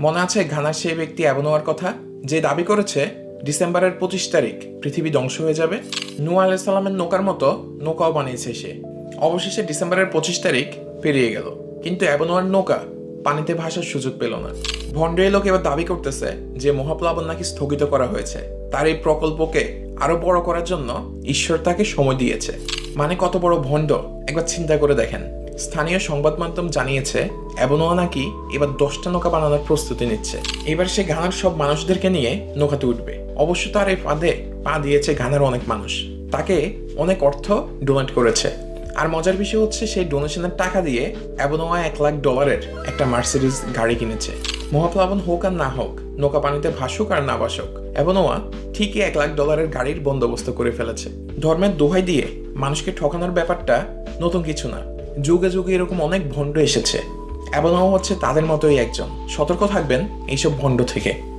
মনে আছে ঘানার সেই ব্যক্তি অ্যাবনোয়ার কথা? যে দাবি করেছে, ডিসেম্বরের পঁচিশ তারিখ পৃথিবী ধ্বংস হয়ে যাবে? নূ আলাইসাল্লামের নৌকার মতো নৌকাও বানিয়েছে সে। অবশেষে ডিসেম্বরের পঁচিশ তারিখ পেরিয়ে গেল। কিন্তু অ্যাবনোয়ার নৌকা পানিতে ভাসার সুযোগ পেল না। ভন্ড এই লোক এবার দাবি করতেছে যে মহাপ্লাবন নাকি স্থগিত করা হয়েছে। তার এই প্রকল্পকে আরও বড় করার জন্য ঈশ্বর তাকে সময় দিয়েছে। মানে কত বড় ভণ্ড, একবার চিন্তা করে দেখেন। স্থানীয় সংবাদ মাধ্যম জানিয়েছে অ্যাবনোয়া নাকি এবার দশটা নৌকা বানানোর প্রস্তুতি নিচ্ছে। এবার সে ঘানার সব মানুষদেরকে নিয়ে নৌকাতে উঠবে। অবশ্য তার এই ফাঁদে পা দিয়েছে ঘানার অনেক মানুষ। তাকে অনেক অর্থ ডোনেট করেছে। আর মজার বিষয় হচ্ছে সেই ডোনেশনের টাকা দিয়ে অ্যাবনোয়া এক লাখ ডলারের একটা মার্সিডিজ গাড়ি কিনেছে। মহাপ্লাবন হোক আর না হোক, নৌকা পানিতে ভাসুক আর না ভাসুক অ্যাবনোয়া ঠিকই এক লাখ ডলারের গাড়ির বন্দোবস্ত করে ফেলেছে। ধর্মের দোহাই দিয়ে মানুষকে ঠকানোর ব্যাপারটা নতুন কিছু না। যুগে যুগে এরকম অনেক ভণ্ড এসেছে। এবং হচ্ছে তাদের মতোই একজন। সতর্ক থাকবেন এইসব ভণ্ড থেকে।